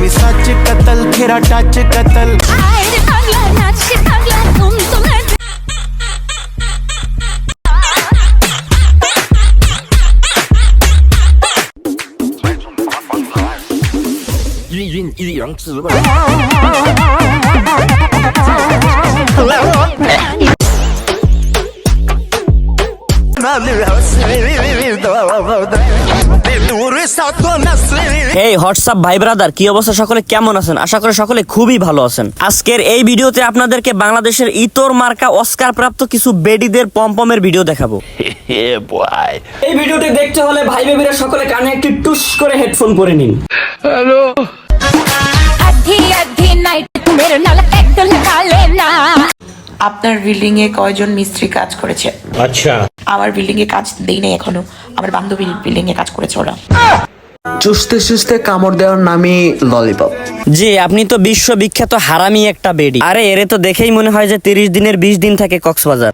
আমি সচ কতল তেরা টাচ কতল আরে পাগলা নাচ পাগলা তুম তো 一阴一阳之外。Mami, I'll see you. এই হোয়াটসঅ্যাপ ভাই ব্রাদার কি অবস্থা? সকলে কেমন আছেন? আশা করি সকলে খুবই ভালো আছেন। আজকের এই ভিডিওতে আপনাদেরকে বাংলাদেশের ইতর মার্কা অস্কার প্রাপ্ত কিছু বেডিদের পম্পমের ভিডিও দেখাবো। এই ভিডিওটি দেখতে হলে ভাই বেবিরা সকলে কানে একটি টুস করে হেডফোন পরে নিন। আধি আধি নাইট মেরে নাল একদম লাগা লেনা আপনার বিল্ডিং এ কয়জন মিস্ত্রি কাজ করেছে? আচ্ছা। আমার বিল্ডিং এ কাজ দেই নাই এখনও। আমার বান্ধবীর বিল্ডিং এ কাজ করেছে ওরা। চুষতে চুষতে কামড় দেওয়ার নামই ললিপপ। জি আপনি তো বিশ্ববিখ্যাত হারামি একটা বেডি। আরে এরে তো দেখেই মনে হয় যে তিরিশ দিনের বিশ দিন থাকে কক্সবাজার।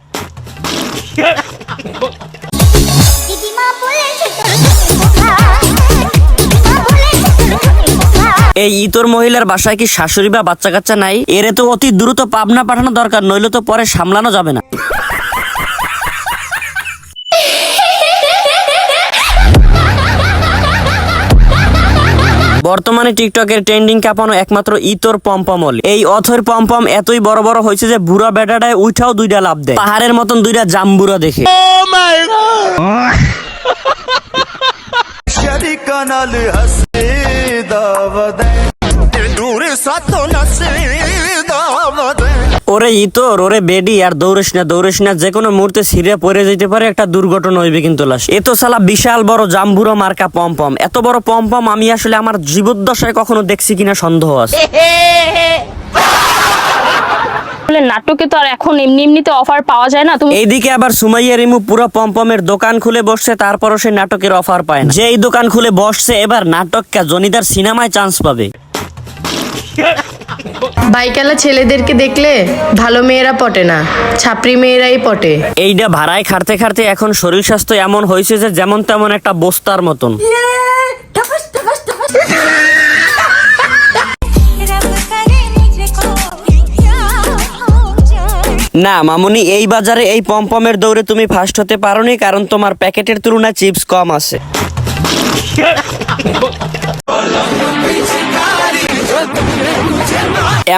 এই ইতর মহিলার বাসায় কি শাশুড়ি বা বাচ্চা কাচ্চা নাই? এরে তো অতি দ্রুত পাবনা পাঠানো দরকার নইলে তো পরে সামলানো যাবে না। বর্তমানে টিকটকের ট্রেন্ডিং কাঁপানো একমাত্র ইতর পম্পম অলি। এই অথর পম্পম এতই বড় বড় হয়েছে যে বুড়া বেটাটায় উঠাও দুইটা লাভ দেয়। পাহাড়ের মতন দুইটা জাম্বুরা দেখে। oh ওরে ইতর ওরে বেডি আর দৌড়িস না দৌড়িস না যে কোনো মুহূর্তে সিরিয়া পড়ে যেতে পারে একটা দুর্ঘটনা হইবে কিন্তু লাশ। এ তো সালা বিশাল বড় জাম্বুরো মার্কা পম্পম এত বড় পম্পম আমি আসলে আমার জীবদ্দশায় কখনো দেখছি কিনা সন্দেহ আছে। নাটকে তো আর এখন এমনি এমনিতে অফার পাওয়া যায় না তুমি এইদিকে আবার সুমাইয়া রিমু পুরো পম্পমের দোকান খুলে বসছে তারপরও সে নাটকের অফার পায় না। যেই দোকান খুলে বসছে এবার নাটককা জনিদার সিনেমায় চান্স পাবে। বাইকালা ছেলেদেরকে দেখলে ভালো মেয়েরা পটে না ছাপরি মেয়েরাই পটে। এইটা ভাড়ায় খাটতে খাড়তে এখন শরীর স্বাস্থ্য এমন হয়েছে যে যেমন তেমন একটা বস্তার মতন। না, মামুনি, এই বাজারে এই পমপমের দৌড়ে তুমি ফার্স্ট হতে পারো নি কারণ তোমার প্যাকেটের তুলনায় চিপস কম আছে।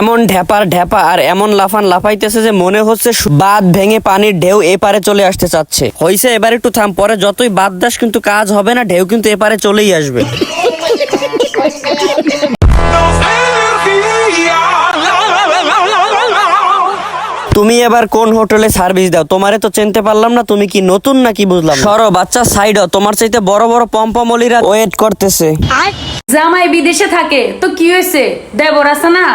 এমন ঢেপার ঢেপা আর এমন লাফান লাফাইতেছে যে মনে হচ্ছে বাঁধ ভেঙে পানির ঢেউ এপারে চলে আসতে চাচ্ছে। হইছে, এবার একটু থাম, পরে যতই বাদ দাস কিন্তু কাজ হবে না, ঢেউ কিন্তু এপারে চলেই আসবে। তুমি এবার কোন হোটেলে সার্ভিস দাও? তোমারে তো চিনতে পারলাম না, তুমি কি নতুন নাকি বুঝলাম সরো, বাচ্চা সাইড, তোমার চাইতে বড় বড় পম্পমলিরা ওয়েট করতেছে। জামাই বিদেশে থাকে, তো কি হয়েছে? দেবর না?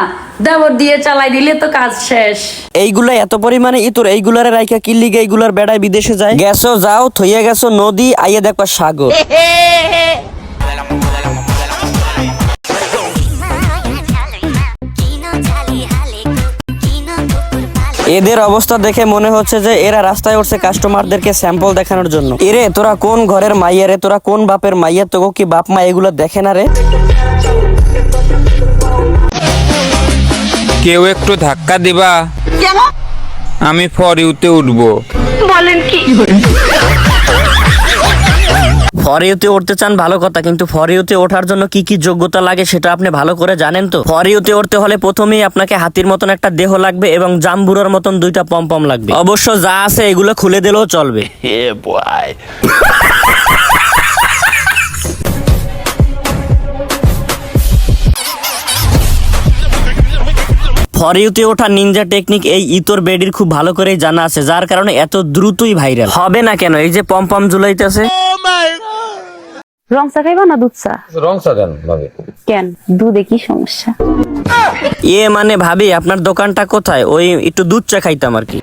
দেবর দিয়ে চালাই দিলে তো কাজ শেষ। এইগুলা এত পরিমাণে ইতুর এইগুলারে রাইখা কি লিগে এইগুলার বেড়ায় বিদেশে যায়? গেছো যাও থইয়া গেছো নদী আইয়া দেখবা সাগর। এদের অবস্থা দেখে মনে হচ্ছে যে এরা রাস্তায় উঠছে কাস্টমারদেরকে স্যাম্পল দেখানোর জন্য। এরে তোরা কোন ঘরের মাইয়া রে? তোরা কোন বাপের মাইয়া? তোকে কি বাপ মা এগুলো দেখে না রে? কেউ একটু ধাক্কা দিবা? আমি ফর ইউতে উঠবো ফরিউতে উঠতে চান ভালো কথা কিন্তু ফরিউতে ওঠার জন্য কি কি যোগ্যতা লাগে সেটা আপনি ভালো করে জানেন তো? ফরিউতে উঠতে হলে প্রথমেই আপনাকে হাতির মতন একটা দেহ লাগবে এবং জাম্বুরার মতন দুইটা পম্পম লাগবে। অবশ্য যা আছে এগুলো খুলে দিলেও চলবে। ফরিউতে ওঠা নিনজা টেকনিক এই ইতর বেডির খুব ভালো করেই জানা আছে যার কারণে এত দ্রুতই ভাইরাল হবে না কেন? এই যে পম্পম ঝুলাইতেছে। রং চা খাইবা না দুধ চা? রং সাজান ভাবে। কেন? দুধে কি সমস্যা? ইয়ে মানে ভাবি আপনার দোকানটা কোথায়? ওই একটু দুধ চা খাইতাম আর কি।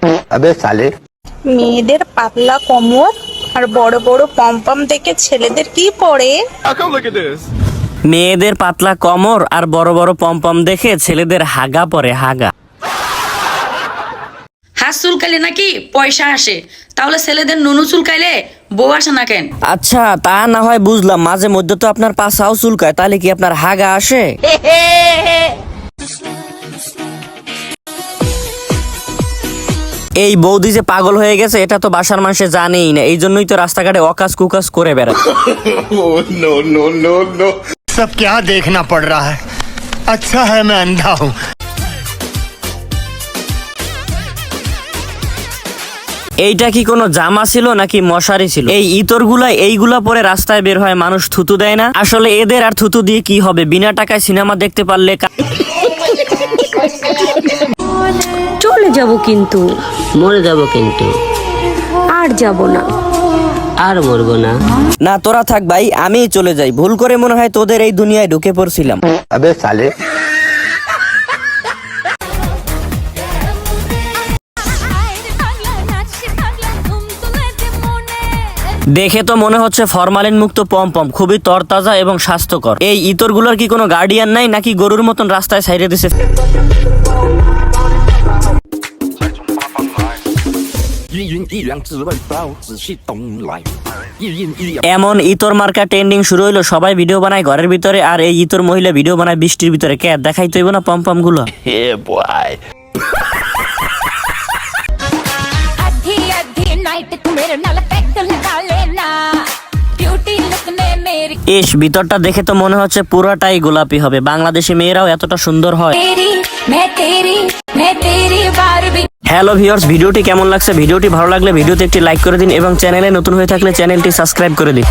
মেয়েদের পাতলা কোমর আর বড় বড় পম্পম দেখে ছেলেদের কি পড়ে? মেয়েদের পাতলা কমর আর বড় বড় পম্পম দেখে ছেলেদের হাগা পরে হাগা। হাত চুলকাইলে নাকি পয়সা আসে? তাহলে ছেলেদের নুনু চুলকাইলে বউ আসে না কেন? আচ্ছা তা না হয় বুঝলাম মাঝে মধ্যে তো আপনার পাশাও চুলকায় তাহলে কি আপনার হাগা আসে? এই বৌদি যে পাগল হয়ে গেছে এটা তো বাসার মানুষে জানেই না এই জন্যই তো রাস্তাঘাটে অকাজ কুকাজ করে বেড়ায়। सब क्या देखना पड़ रहा है अच्छा है मैं अंधा हूँ এইটা কি কোনো জামা ছিল নাকি মশারি ছিল এই ইতর গুলা এইগুলা পরে রাস্তায় বের হয় মানুষ থুতু দেয় না আসলে এদের আর থুতু দিয়ে কি হবে বিনা টাকায় সিনেমা দেখতে পারলে কা- চলে যাব কিন্তু মরে যাব কিন্তু আর যাব না আর বলব না। না তোরা থাক ভাই আমি চলে যাই। ভুল করে মনে হয় তোদের এই দুনিয়ায় ঢুকে পড়ছিলাম। আবে সালে। দেখে তো মনে হচ্ছে ফরমালিন মুক্ত পম পম খুবই তরতাজা এবং স্বাস্থ্যকর। এই ইতরগুলোর কি কোনো গার্ডিয়ান নাই নাকি গরুর মতন রাস্তায় সাইড়ে দিছে? এমন ইতর মার্কা ট্রেন্ডিং শুরু হইল সবাই ভিডিও বানায় ঘরের ভিতরে আর এই ইতর মহিলা ভিডিও বানায় বৃষ্টির ভিতরে কে দেখাই তো না পম পমগুলো এস ভিতরটা দেখে তো মনে হচ্ছে পুরাটাই গোলাপি হবে বাংলাদেশি মেয়েরাও এতটা সুন্দর হয় হ্যালো ভিউয়ার্স ভিডিওটি কেমন লাগছে ভিডিওটি ভালো লাগলে ভিডিওতে একটি লাইক করে দিন এবং চ্যানেলে নতুন হয়ে থাকলে চ্যানেলটি সাবস্ক্রাইব করে দিন